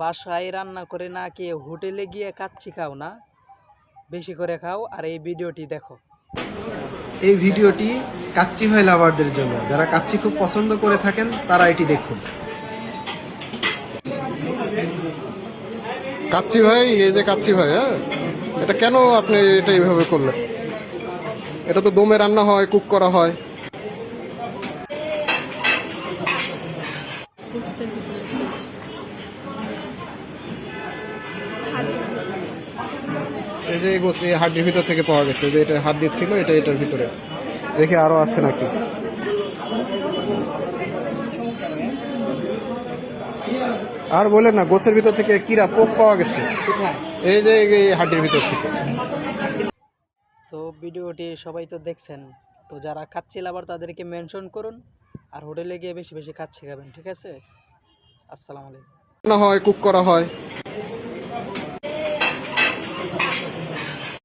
বাসায় রান্না করে না খেয়ে হোটেলে গিয়ে কাচ্ছি খাও না। বেশি করে খাও আর এই ভিডিওটি দেখো। এই ভিডিওটি কাচ্চি ভাই লাভারদের জন্য। যারা কাচ্চি খুব পছন্দ করে থাকেন তারা এটি দেখুন। কাচ্চি ভাই এই যে কাচ্চি ভাই হ্যাঁ? এটা কেন আপনি এটা এইভাবে করলেন? এটা তো দমে রান্না হয় কুক করা হয়। এই যে গোস হাড্ডির ভিতর থেকে পাওয়া গেছে যে এটা হাড্ডি ছিল এটা এটার ভিতরে। দেখে আরও আছে নাকি। আর বলেন না গোসের ভিতর থেকে কিরা পোক পাওয়া গেছে? এই যে এই হাড্ডির ভিতর থেকে। তো ভিডিওটি সবাই তো দেখছেন। তো যারা কাচ্চি আবার তাদেরকে মেনশন করুন আর হোটেলে গিয়ে বেশি বেশি খাচ্ছে খাবেন ঠিক আছে? আসসালামু আলাইকুম। হয় কুক করা হয়।